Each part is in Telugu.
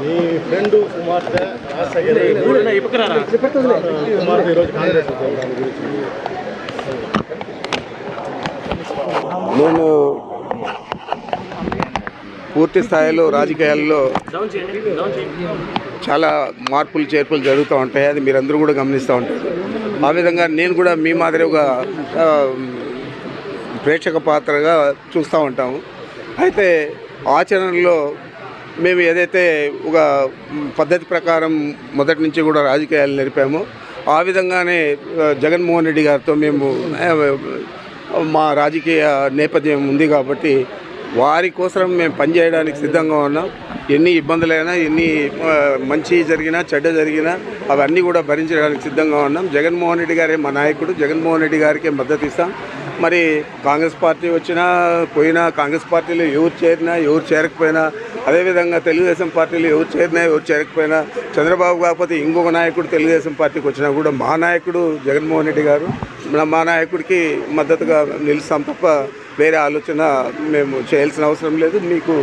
మీ ఫ్రెండ్ ఈరోజు కాంగ్రెస్ నేను పూర్తి స్థాయిలో రాజకీయాల్లో చాలా మార్పులు చేర్పులు జరుగుతూ ఉంటాయి. అది మీరందరూ కూడా గమనిస్తూ ఉంటారు. ఆ విధంగా నేను కూడా మీ మాదిరి ఒక ప్రేక్షక పాత్రగా చూస్తూ ఉంటాము. అయితే ఆచరణలో మేము ఏదైతే ఒక పద్ధతి ప్రకారం మొదటి నుంచి కూడా రాజకీయాలు నడిపామో ఆ విధంగానే జగన్మోహన్ రెడ్డి గారితో మేము మా రాజకీయ నేపథ్యం ఉంది కాబట్టి వారి కోసం మేము పనిచేయడానికి సిద్ధంగా ఉన్నాం. ఎన్ని ఇబ్బందులైనా ఎన్ని మంచి జరిగినా చెడ్డ జరిగినా అవన్నీ కూడా భరించడానికి సిద్ధంగా ఉన్నాం. జగన్మోహన్ రెడ్డి గారే మా నాయకుడు. జగన్మోహన్ రెడ్డి గారికి మద్దతు ఇస్తాం. మరి కాంగ్రెస్ పార్టీ వచ్చినా పోయినా కాంగ్రెస్ పార్టీలో ఎవరు చేరినా ఎవరు చేరకపోయినా అదేవిధంగా తెలుగుదేశం పార్టీలో ఎవరు చేరినా ఎవరు చేరకపోయినా చంద్రబాబు కాకపోతే ఇంకొక నాయకుడు తెలుగుదేశం పార్టీకి వచ్చినా కూడా మా నాయకుడు జగన్మోహన్ రెడ్డి గారు మా నాయకుడికి మద్దతుగా నిలుస్తాం తప్ప వేరే ఆలోచన మేము చేయాల్సిన అవసరం లేదు. మీకు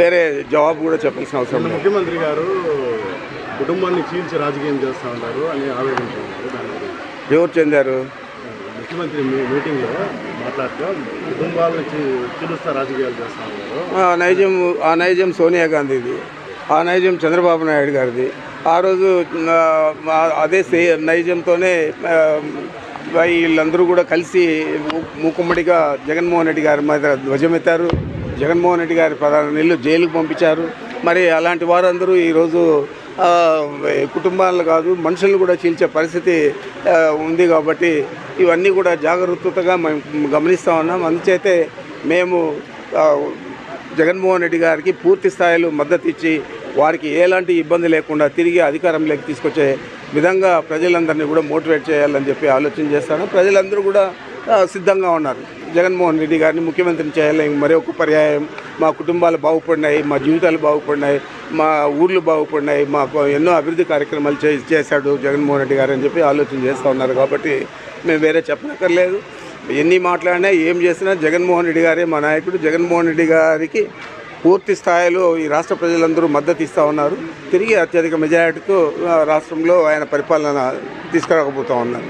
వేరే జవాబు కూడా చెప్పాల్సిన అవసరం లేదు. ముఖ్యమంత్రి గారు కుటుంబాన్ని చీల్చి రాజకీయం చేస్తూ ఉంటారు అని ఆవేదించున్నారు దాని గురించి ఎవరు చెందారు? ముఖ్యమంత్రి మీటింగ్లో మాట్లాడుతూ కుటుంబాల నుంచి చీలుస్తా రాజకీయాలు చేస్తూ ఆ నైజం ఆ నైజం సోనియా గాంధీది ఆ నైజం చంద్రబాబు నాయుడు గారిది. ఆ రోజు అదే సే నైజంతోనే వీళ్ళందరూ కూడా కలిసి మూకుమ్మడిగా జగన్మోహన్ రెడ్డి గారి మీద ధ్వజమెత్తారు. జగన్మోహన్ రెడ్డి గారి ప్రధాన నీళ్ళు జైలుకు పంపించారు. మరి అలాంటి వారందరూ ఈరోజు కుటుంబాలను కాదు మనుషులను కూడా చీల్చే పరిస్థితి ఉంది కాబట్టి ఇవన్నీ కూడా జాగ్రత్తగా మేము గమనిస్తూ ఉన్నాం. అందుచేతే మేము జగన్మోహన్ రెడ్డి గారికి పూర్తి స్థాయిలో మద్దతు ఇచ్చి వారికి ఎలాంటి ఇబ్బంది లేకుండా తిరిగి అధికారంలోకి తీసుకొచ్చే విధంగా ప్రజలందరినీ కూడా మోటివేట్ చేయాలని చెప్పి ఆలోచన చేస్తాను. ప్రజలందరూ కూడా సిద్ధంగా ఉన్నారు. జగన్మోహన్ రెడ్డి గారిని ముఖ్యమంత్రిని చేయాలని మరి ఒక పర్యాయం మా కుటుంబాలు బాగుపడినాయి మా జీవితాలు బాగుపడినాయి మా ఊర్లు బాగుపడినాయి మాకు ఎన్నో అభివృద్ధి కార్యక్రమాలు చే చేశాడు జగన్మోహన్ రెడ్డి గారు అని చెప్పి ఆలోచన చేస్తూ ఉన్నారు కాబట్టి మేము వేరే చెప్పనక్కర్లేదు. ఎన్ని మాట్లాడినా ఏం చేసినా జగన్మోహన్ రెడ్డి గారే మా నాయకుడు. జగన్మోహన్ రెడ్డి గారికి పూర్తి స్థాయిలో ఈ రాష్ట్ర ప్రజలందరూ మద్దతు ఇస్తూ ఉన్నారు. తిరిగి అత్యధిక మెజారిటీతో రాష్ట్రంలో ఆయన పరిపాలన తీసుకురాకపోతూ ఉన్నారు.